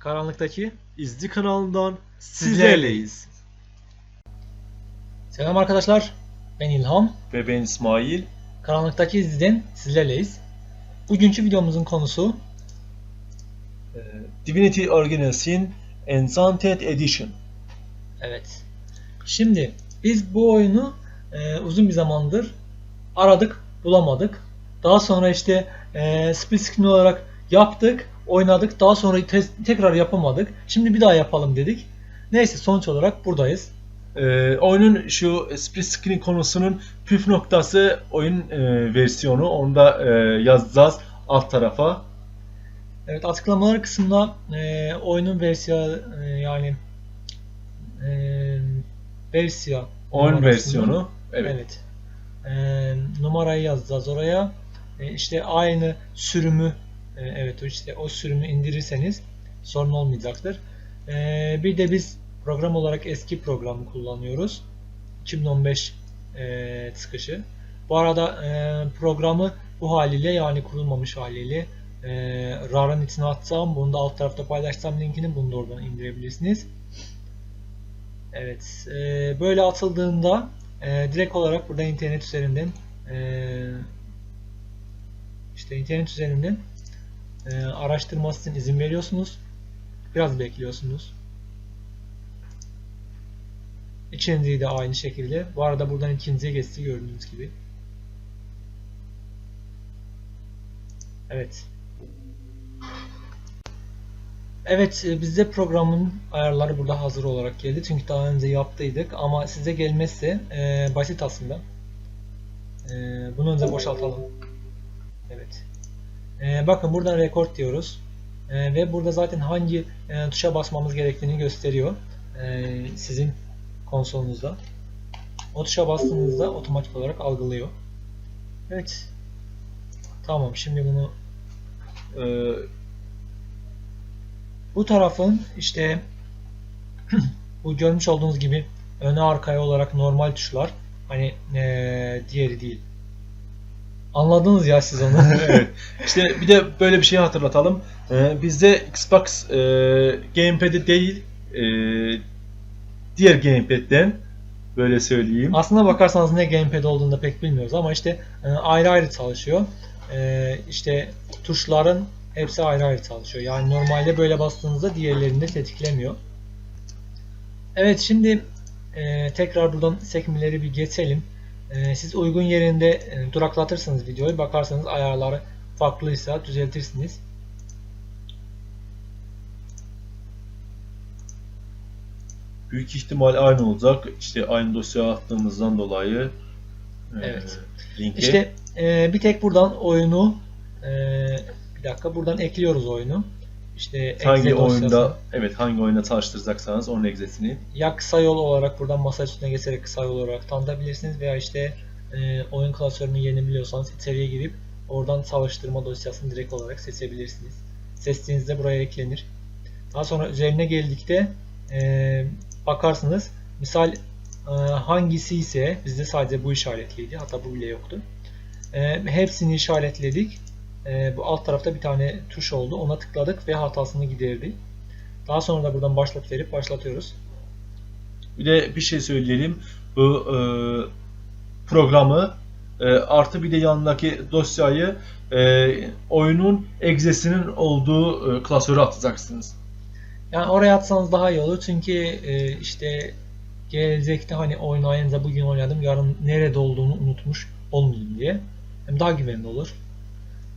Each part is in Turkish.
Karanlıktaki İzci kanalından sizlerleyiz. Selam arkadaşlar. Ben İlham. Ve ben İsmail. Karanlıktaki izliden sizlerleyiz. Bugünkü videomuzun konusu Ee, Divinity Original Sin Enchanted Edition. evet. Şimdi biz bu oyunu e, uzun bir zamandır aradık, bulamadık. Daha sonra işte e, split screen olarak yaptık, oynadık. Daha sonra te- tekrar yapamadık. Şimdi bir daha yapalım dedik. Neyse sonuç olarak buradayız. Ee, oyunun şu split screen konusunun püf noktası oyun e, versiyonu. Onu da e, yazacağız alt tarafa. Evet açıklamalar kısmında e, oyunun versiya e, yani e, versiya Oyun versiyonu. Evet. Evet. E, numarayı yazacağız oraya. E, işte aynı sürümü e, evet işte o sürümü indirirseniz sorun olmayacaktır. E, bir de biz program olarak eski programı kullanıyoruz. 2015 e, çıkışı. Bu arada e, programı bu haliyle yani kurulmamış haliyle e, RAR'ın içine atacağım. Bunu da alt tarafta paylaşacağım linkini. Bunu da oradan indirebilirsiniz. Evet. böyle atıldığında e, direkt olarak burada internet üzerinden işte internet üzerinden e, araştırması için izin veriyorsunuz. Biraz bekliyorsunuz. İkinciyi de aynı şekilde. Bu arada buradan ikinciye geçti gördüğünüz gibi. Evet. Evet e, bizde programın ayarları burada hazır olarak geldi. Çünkü daha önce yaptıydık ama size gelmezse e, basit aslında. E, bunu önce boşaltalım. Evet. E, bakın buradan record diyoruz. E, ve burada zaten hangi e, tuşa basmamız gerektiğini gösteriyor. E, sizin konsolunuzda. O tuşa bastığınızda otomatik olarak algılıyor. Evet. Tamam şimdi bunu Ee, Bu tarafın işte bu görmüş olduğunuz gibi öne arkaya olarak normal tuşlar. Hani diğeri değil. Anladınız ya siz onu. evet. İşte bir de böyle bir şey hatırlatalım. Ee, bizde Xbox e, Gamepad'i değil e, diğer Gamepad'den böyle söyleyeyim. Aslına bakarsanız ne gamepad olduğunu da pek bilmiyoruz ama işte e, ayrı ayrı çalışıyor. E, işte tuşların hepsi ayrı ayrı çalışıyor. Yani normalde böyle bastığınızda diğerlerini de tetiklemiyor. Evet şimdi e, tekrar buradan sekmeleri bir geçelim. E, siz uygun yerinde e, duraklatırsınız videoyu. Bakarsanız ayarları farklıysa düzeltirsiniz. Büyük ihtimal aynı olacak. İşte aynı dosyaya attığımızdan dolayı. e, Evet. linki. İşte e, bir tek buradan oyunu e, bir dakika buradan ekliyoruz oyunu. İşte hangi exe dosyası. oyunda evet hangi oyunda çalıştıracaksanız onun egzesini ya kısa yol olarak buradan masa üstüne geçerek kısa yol olarak tanıtabilirsiniz veya işte e, oyun klasörünü yeni biliyorsanız içeriye girip oradan çalıştırma dosyasını direkt olarak seçebilirsiniz. Seçtiğinizde buraya eklenir. Daha sonra üzerine geldikte e, bakarsınız misal e, hangisi ise bizde sadece bu işaretliydi hatta bu bile yoktu. E, hepsini işaretledik. E, bu alt tarafta bir tane tuş oldu. Ona tıkladık ve hatasını giderdi. Daha sonra da buradan başlat verip başlatıyoruz. Bir de bir şey söyleyelim. Bu e, programı e, artı bir de yanındaki dosyayı e, oyunun egzesinin olduğu e, klasöre atacaksınız. Yani oraya atsanız daha iyi olur çünkü e, işte gelecekte hani oynayınca bugün oynadım yarın nerede olduğunu unutmuş olmayayım diye. Hem daha güvenli olur.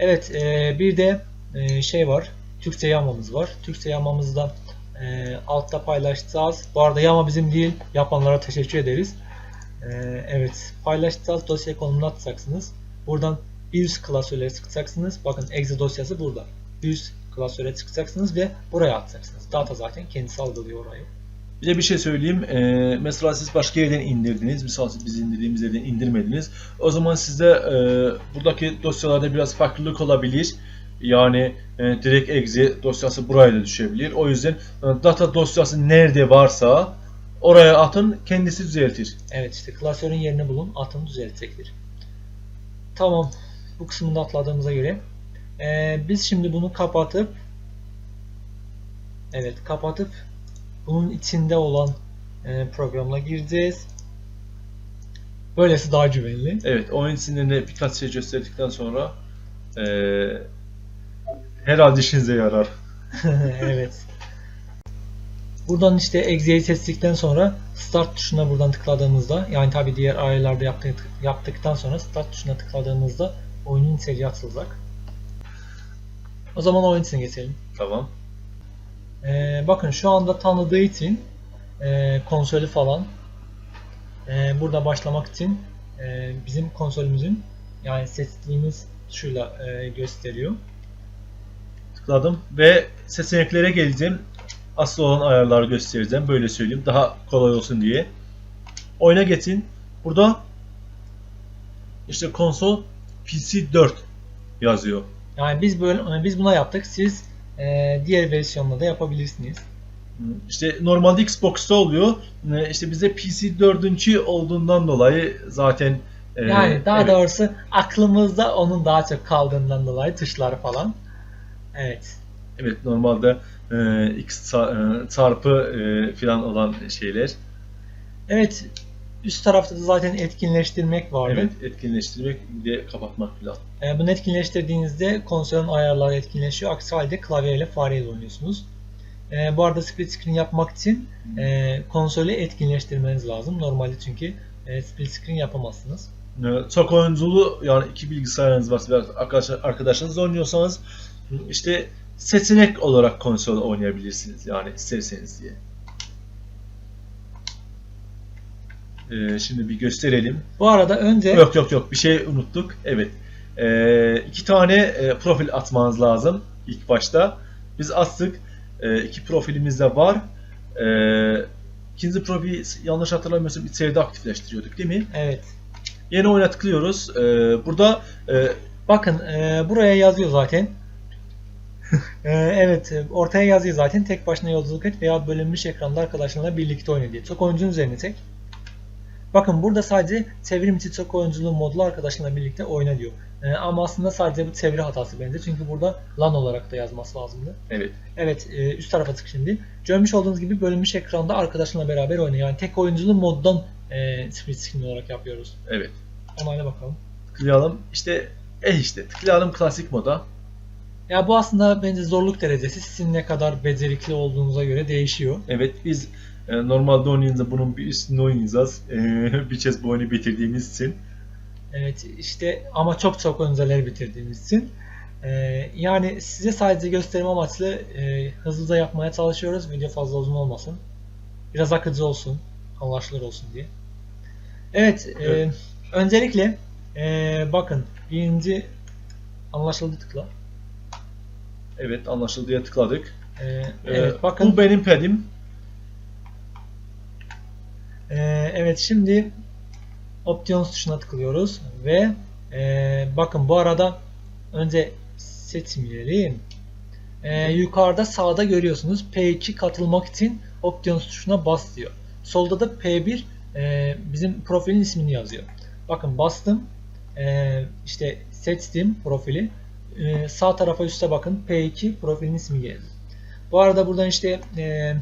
Evet e, bir de e, şey var. Türkçe yamamız var. Türkçe yamamızı da e, altta paylaşacağız. Bu arada yama bizim değil. Yapanlara teşekkür ederiz. E, evet paylaşacağız. Dosya konumuna atacaksınız. Buradan bir üst klasörlere tıklayacaksınız. Bakın exe dosyası burada. Bir üst klasöre çıkacaksınız ve buraya atacaksınız. Data zaten kendisi algılıyor orayı. Bir de bir şey söyleyeyim. E, mesela siz başka yerden indirdiniz. Mesela siz biz indirdiğimiz yerden indirmediniz. O zaman sizde e, buradaki dosyalarda biraz farklılık olabilir. Yani e, direkt exe dosyası buraya da düşebilir. O yüzden e, data dosyası nerede varsa oraya atın kendisi düzeltir. Evet işte klasörün yerini bulun, atın düzeltecektir. Tamam. Bu kısmını atladığımıza göre. Ee, biz şimdi bunu kapatıp Evet kapatıp bunun içinde olan e, programla gireceğiz. Böylesi daha güvenli. Evet, oyun sinirine birkaç şey gösterdikten sonra eee herhalde işinize yarar. evet. Buradan işte exe'yi seçtikten sonra start tuşuna buradan tıkladığımızda yani tabi diğer ayarlarda yaptık, yaptıktan sonra start tuşuna tıkladığımızda oyunun içeriye atılacak. O zaman oyun içine geçelim. Tamam. Ee, bakın şu anda tanıdığı için e, konsolü falan e, burada başlamak için e, bizim konsolümüzün yani seçtiğimiz tuşuyla e, gösteriyor. Tıkladım ve seçeneklere geleceğim. Asıl olan ayarları göstereceğim. Böyle söyleyeyim. Daha kolay olsun diye. Oyuna geçin. Burada işte konsol PC 4 yazıyor. Yani biz böyle e, biz buna yaptık. Siz e, diğer versiyonla da yapabilirsiniz. İşte normalde Xbox'ta oluyor. Ee, İşte bize PC 4. olduğundan dolayı zaten e, Yani daha evet, doğrusu aklımızda onun daha çok kaldığından dolayı tuşlar falan. Evet. evet normalde e, X ça- e, çarpı e, falan olan şeyler. Evet. Üst tarafta da zaten etkinleştirmek vardı. Evet etkinleştirmek bir de kapatmak falan. E, bunu etkinleştirdiğinizde konsolun ayarları etkinleşiyor. Aksi halde klavyeyle fareyle oynuyorsunuz. E, bu arada split screen yapmak için e, konsolü etkinleştirmeniz lazım. Normalde çünkü e, split screen yapamazsınız. Çok oyunculu yani iki bilgisayarınız varsa veya arkadaş, arkadaşınızla oynuyorsanız işte seçenek olarak konsol oynayabilirsiniz yani isterseniz diye. Ee, şimdi bir gösterelim. Bu arada önce Yok yok yok bir şey unuttuk. Evet. Ee, iki tane e, profil atmanız lazım ilk başta. Biz attık. Ee, iki profilimiz de var. Ee, ikinci profili yanlış hatırlamıyorsam içeride aktifleştiriyorduk değil mi? evet. Yeni oyuna tıklıyoruz. Ee, burada e, Bakın e, buraya yazıyor zaten. E, evet e, ortaya yazıyor zaten. Tek başına yolculuk et veya bölünmüş ekranda arkadaşlarla birlikte oyna diye. Çok oyuncunun üzerine tek. Bakın burada sadece çevrim içi çok oyunculuğu modlu arkadaşlarla birlikte oyna diyor. E, ama aslında sadece bu çeviri hatası bence. Çünkü burada LAN olarak da yazması lazımdı. evet Evet e, üst tarafa tık şimdi. Görmüş olduğunuz gibi bölünmüş ekranda arkadaşlarla beraber oyna. Yani tek oyunculu moddan e, split screen olarak yapıyoruz. evet Onayla bakalım. tıklayalım. İşte eh işte tıklayalım klasik moda. Ya bu aslında bence zorluk derecesi sizin ne kadar becerikli olduğunuza göre değişiyor. Evet biz e, normalde oynayınca bunun bir üstünde oynayacağız. E, bir kez bu oyunu bitirdiğimiz için. Evet işte ama çok çok önceleri bitirdiğimiz için. Ee, yani size sadece gösterim amaçlı e, hızlıca yapmaya çalışıyoruz. Video fazla uzun olmasın. Biraz akıcı olsun. Anlaşılır olsun diye. Evet. e, Evet. öncelikle e, bakın birinci anlaşıldı tıkla. Evet anlaşıldıya tıkladık. E, E, evet bakın. Bu benim pedim. Ee, evet şimdi Options tuşuna tıklıyoruz ve e, bakın bu arada önce seçmeyelim. Ee, yukarıda sağda görüyorsunuz P2 katılmak için Options tuşuna bas diyor. Solda da P1 e, bizim profilin ismini yazıyor. Bakın bastım. E, işte seçtim profili. E, sağ tarafa üstte bakın P2 profilin ismi geldi. Bu arada buradan işte e,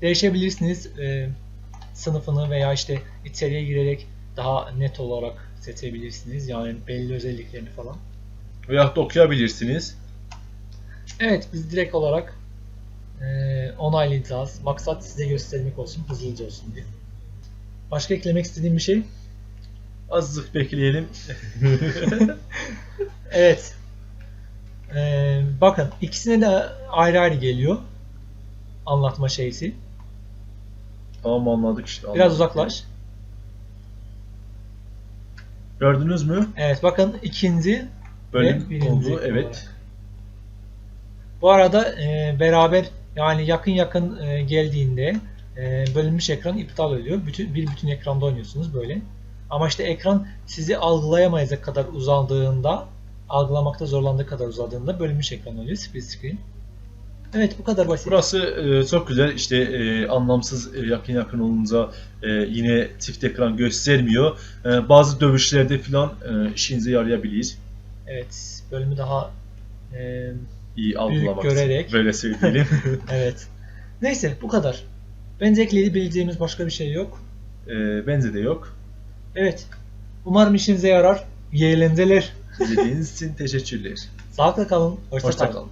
değişebilirsiniz. E, sınıfını veya işte içeriye girerek daha net olarak seçebilirsiniz. Yani belli özelliklerini falan. Veyahut da okuyabilirsiniz. Evet biz direkt olarak e, onaylayacağız. Maksat size göstermek olsun, hızlıca olsun diye. Başka eklemek istediğim bir şey? Azıcık bekleyelim. Evet. E, bakın ikisine de ayrı ayrı geliyor. Anlatma şeysi. Tamam anladık işte. Biraz anladık. uzaklaş. Gördünüz mü? Evet bakın ikinci Bölüm Ve oldu. olarak. Evet. Bu arada e, beraber yani yakın yakın e, geldiğinde e, bölünmüş ekran iptal oluyor. Bütün bir bütün ekranda oynuyorsunuz böyle. Ama işte ekran sizi algılayamayacak kadar uzandığında, algılamakta zorlandığı kadar uzadığında bölünmüş ekran oluyor split screen. Evet bu kadar basit. Burası e, çok güzel. İşte e, anlamsız e, yakın yakın olunca e, yine çift ekran göstermiyor. E, bazı dövüşlerde falan e, işinize yarayabilir. Evet bölümü daha e, İyi algılamak için. görerek. Böyle söyleyelim. evet Neyse bu kadar. Bence ekleyebileceğimiz başka bir şey yok. Ee, bence de yok. Evet. Umarım işinize yarar. İyi eğlenceler. İzlediğiniz için teşekkürler. Sağlıkla kalın. Hoşça Hoşça kalın. kalın.